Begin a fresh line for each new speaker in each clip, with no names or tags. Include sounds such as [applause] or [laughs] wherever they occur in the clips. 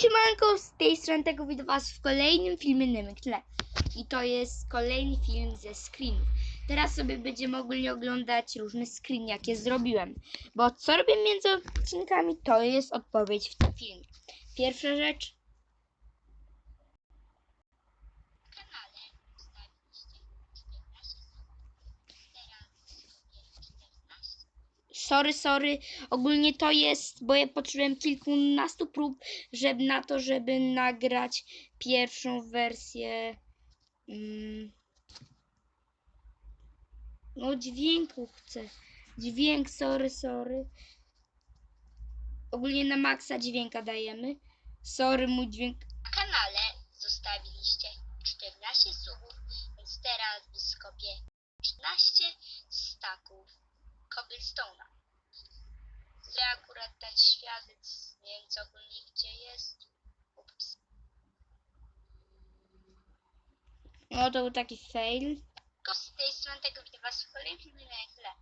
Siemanko, z tej strony tego widzę was w kolejnym filmie Nemyk Tle. I to jest kolejny film ze screenów. Teraz sobie będziemy mogli oglądać różne screeny, jakie zrobiłem. Bo co robię między odcinkami, to jest odpowiedź w tym filmie. Pierwsza rzecz. Sorry, sorry. Ogólnie to jest, bo ja potrzebowałem kilkunastu prób, żeby na to, żeby nagrać pierwszą wersję. Mm, no dźwięku chcę. Dźwięk, sorry, sorry. Ogólnie na maksa dźwięka dajemy. Sorry, mój dźwięk.
Na kanale zostawiliście 14 subów, więc teraz wyskopię 13 staków cobblestone'a. Że akurat ten świadec, nie wiem co ogólnie gdzie jest. Ups.
No to był taki fail.
Tylko z tej strony tego widzę was w kolejnym tle.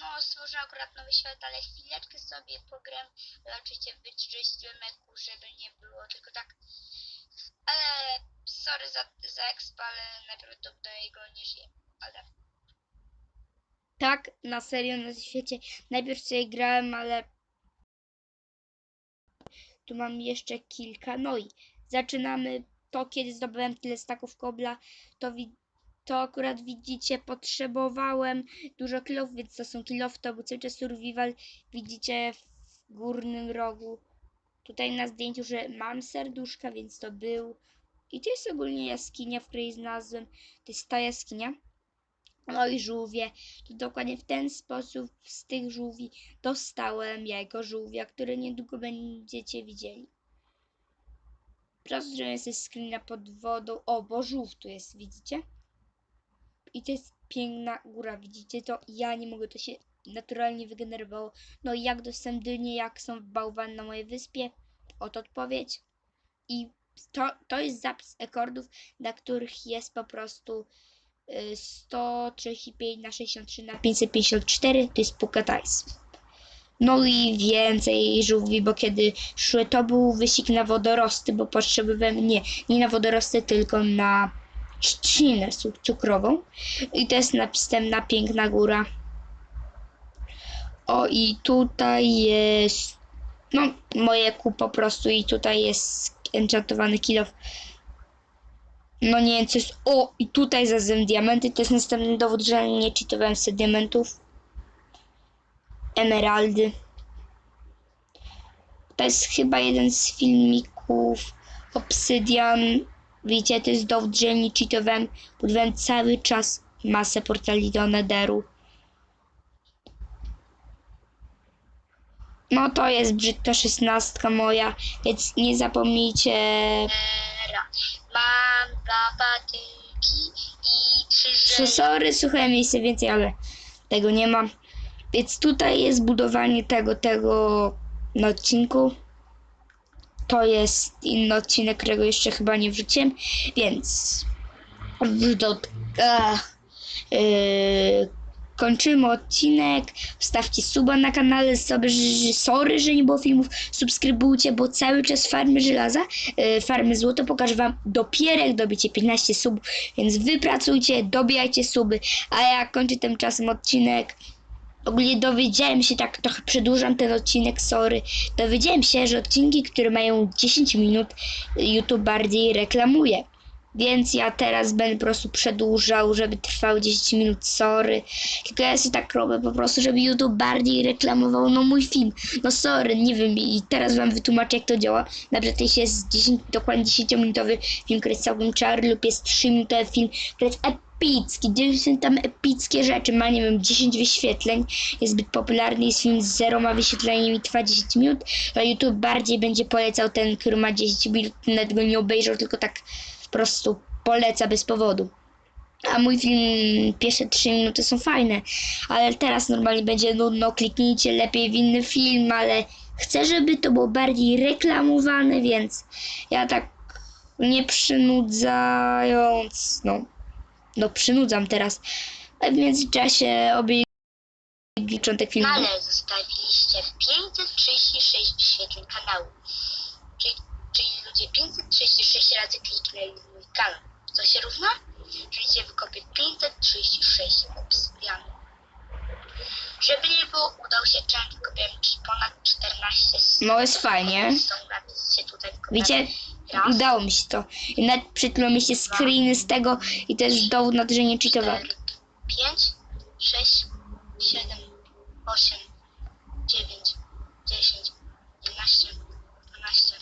No, stworzę akurat nowy świat, ale chwileczkę sobie pogram. Oczywiście wyczyściłem eku, żeby nie było tylko tak. Ale sorry za, za expa, ale najprawdopodobniej go nie żyję. Ale
Tak, na serio, na świecie. Najpierw sobie grałem, ale tu mam jeszcze kilka. No i zaczynamy to, kiedy zdobyłem tyle staków kobla, to, to akurat widzicie, potrzebowałem dużo kilów, więc to są kilów, to był cały czas survival. Widzicie w górnym rogu. Tutaj na zdjęciu, że mam serduszka, więc to był. I to jest ogólnie jaskinia, w której znalazłem. To jest ta jaskinia. No i żółwie. To dokładnie w ten sposób z tych żółwi dostałem jajko żółwia, które niedługo będziecie widzieli. Teraz zrobię sobie screena pod wodą. O, bo żółw tu jest, widzicie? I to jest piękna góra, widzicie to? Ja nie mogę, to się naturalnie wygenerowało. No i jak dostałem dynie, jak są bałwan na mojej wyspie? Oto odpowiedź. I to, to jest zapis rekordów, dla których jest po prostu y, 135 na 63 na 554 to jest Pukatais. No i więcej żółwi, bo kiedy szły, to był wyścig na wodorosty, bo potrzebowałem nie, nie na wodorosty, tylko na trzcinę cu- cukrową. I to jest napisem na piękna góra. O i tutaj jest no moje ku po prostu i tutaj jest enchantowany kilof. No nie wiem, co jest. O, i tutaj zazem diamenty. To jest następny dowód, że nie cheatowałem sobie diamentów. Emeraldy. To jest chyba jeden z filmików Obsydian. Widzicie, to jest dowód, że nie cheatowałem. Budowałem cały czas masę portali do Netheru. No to jest brzydka szesnastka moja, więc nie zapomnijcie.
Mam dwa patynki i trzy
sorry, słuchaj miejsce więcej, ale tego nie ma. Więc tutaj jest budowanie tego, tego na odcinku. To jest inny odcinek, którego jeszcze chyba nie wrzuciłem, więc wrzucę. Ach, yy, kończymy odcinek. Wstawcie suba na kanale, sobie, że, sorry, że nie było filmów. Subskrybujcie, bo cały czas farmy żelaza, yy, farmy złoto pokażę wam dopiero jak dobicie 15 subów, więc wypracujcie, dobijajcie suby, a ja kończę tymczasem odcinek. Ogólnie dowiedziałem się, tak trochę przedłużam ten odcinek, sorry. Dowiedziałem się, że odcinki, które mają 10 minut, YouTube bardziej reklamuje. Więc ja teraz będę po prostu przedłużał, żeby trwały 10 minut, sorry. Tylko ja sobie tak robię po prostu, żeby YouTube bardziej reklamował no mój film. No sorry, nie wiem i teraz wam wytłumaczę jak to działa. Przykład jeśli jest 10, dokładnie 10-minutowy film, który jest całkiem czarny lub jest 3-minutowy film, który jest epicki, gdzie są tam epickie rzeczy, ma nie wiem 10 wyświetleń, jest zbyt popularny, jest film z zeroma wyświetleniami i trwa 10 minut, to YouTube bardziej będzie polecał ten, który ma 10 minut, nawet go nie obejrzał, tylko tak po prostu poleca bez powodu. A mój film, pierwsze 3 minuty są fajne, ale teraz normalnie będzie nudno, kliknijcie lepiej w inny film, ale chcę, żeby to było bardziej reklamowane, więc ja tak nie przynudzając, no, no przynudzam teraz, w międzyczasie obie początek filmu.
Ale zostawiliście 536 wyświetleń kanału. 6 razy kliknęli w mój kanał. Co się równa? Że się wykopię 536 obsydianu. Żeby nie było, udał się challenge, wykopiłem ponad 14 s-
No jest fajnie.
Są tutaj.
Wiecie,
Raz,
udało mi się to. I nawet przytulą mi się screeny z tego i też dowód na to, że nie cheatowałem.
4, 5, 6, 7, 8, 9, 10, 11, 12,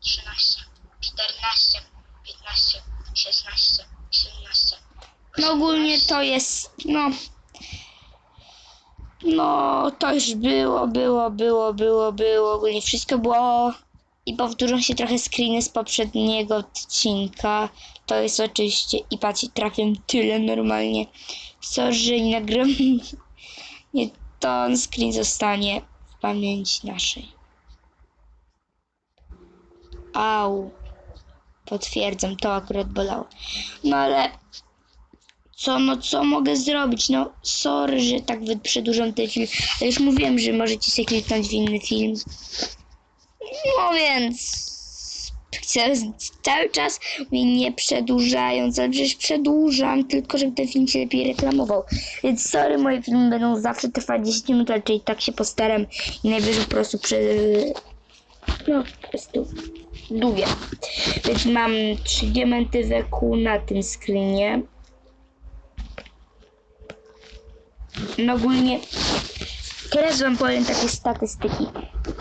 13, 14, 15, 16, 17.
No ogólnie to jest, no... No, to już było, było, było, było, było, ogólnie wszystko było. I powtórzą się trochę screeny z poprzedniego odcinka. To jest oczywiście, i patrzcie, trafię tyle normalnie. Sorry, że nie nagram. [laughs] Nie, to screen zostanie w pamięci naszej. Au. Potwierdzam, to akurat bolało. No ale co, no co mogę zrobić? No sorry, że tak przedłużam ten film, ale już mówiłem, że możecie sobie kliknąć w inny film. No więc cały czas mnie nie przedłużając, ale przecież przedłużam, tylko żeby ten film się lepiej reklamował. Więc sorry, moje filmy będą zawsze trwać 10 minut, czyli tak się postaram i najwyżej po prostu prze... No, po prostu długie. Więc mam trzy diamenty weku na tym screenie. No ogólnie teraz wam powiem takie statystyki.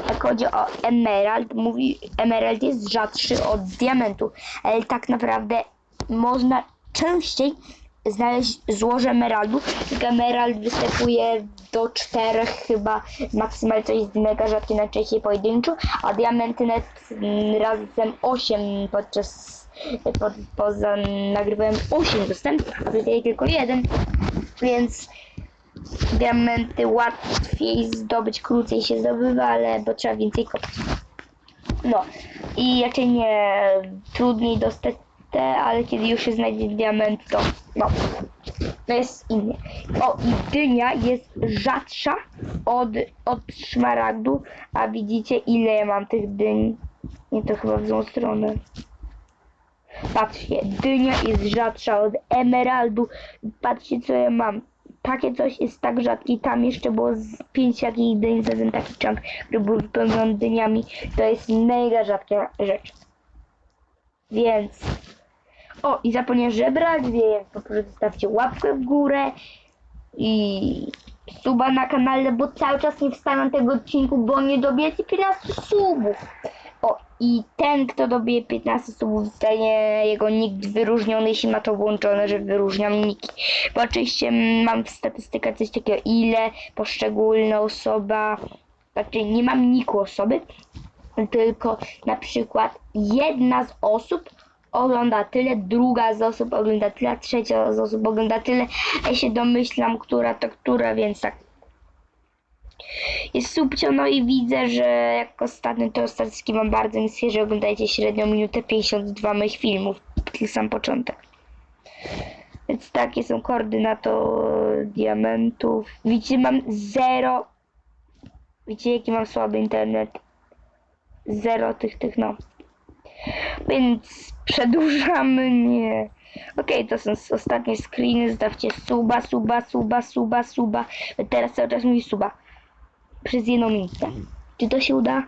Jak chodzi o emerald, mówi emerald jest rzadszy od diamentu, ale tak naprawdę można częściej znaleźć złoże emeraldu, tylko emerald występuje do czterech chyba, maksymalnie to jest mega rzadkie, najczęściej pojedynczo, a diamenty net razem 8 podczas po, poza nagrywałem 8 dostępnych, a tutaj tylko jeden, więc diamenty łatwiej zdobyć, krócej się zdobywa, ale bo trzeba więcej kopać. No i raczej nie trudniej dostać te, ale kiedy już się znajdzie diament, to no, to jest innie. O, i dynia jest rzadsza od, od szmaragdu, a widzicie ile ja mam tych dyń? Nie, to chyba w złą stronę. Patrzcie, dynia jest rzadsza od emeraldu. Patrzcie co ja mam. Takie coś jest tak rzadkie. Tam jeszcze było z pięć takich dyń za ten taki chunk, który był wypełniony dyniami. To jest mega rzadka rzecz. Więc... O, i zapomniałem żebrać, więc po prostu zostawcie łapkę w górę i suba na kanale, bo cały czas nie wstawiam tego odcinku, bo nie dobijecie 15 subów. O, i ten, kto dobije 15 subów, zostanie jego nick wyróżniony, jeśli ma to włączone, że wyróżniam niki. Bo oczywiście mam w statystykach coś takiego, ile poszczególna osoba, znaczy nie mam niku osoby, tylko na przykład jedna z osób ogląda tyle, druga z osób ogląda tyle, trzecia z osób ogląda tyle, a ja się domyślam, która to która, więc tak. Jest subcio, no i widzę, że jak ostatnio to statystyki mam bardzo niskie, że oglądajcie średnio minutę 52 moich filmów, taki sam początek. Więc takie są koordynator diamentów. Widzicie, mam zero. Widzicie, jaki mam słaby internet. Zero tych, tych, no. Więc przedłużamy, nie. Okej, to są ostatnie screeny, zostawcie suba, suba, suba, suba, suba. Teraz cały czas mówi suba. Przez jedną minutę. Czy to się uda?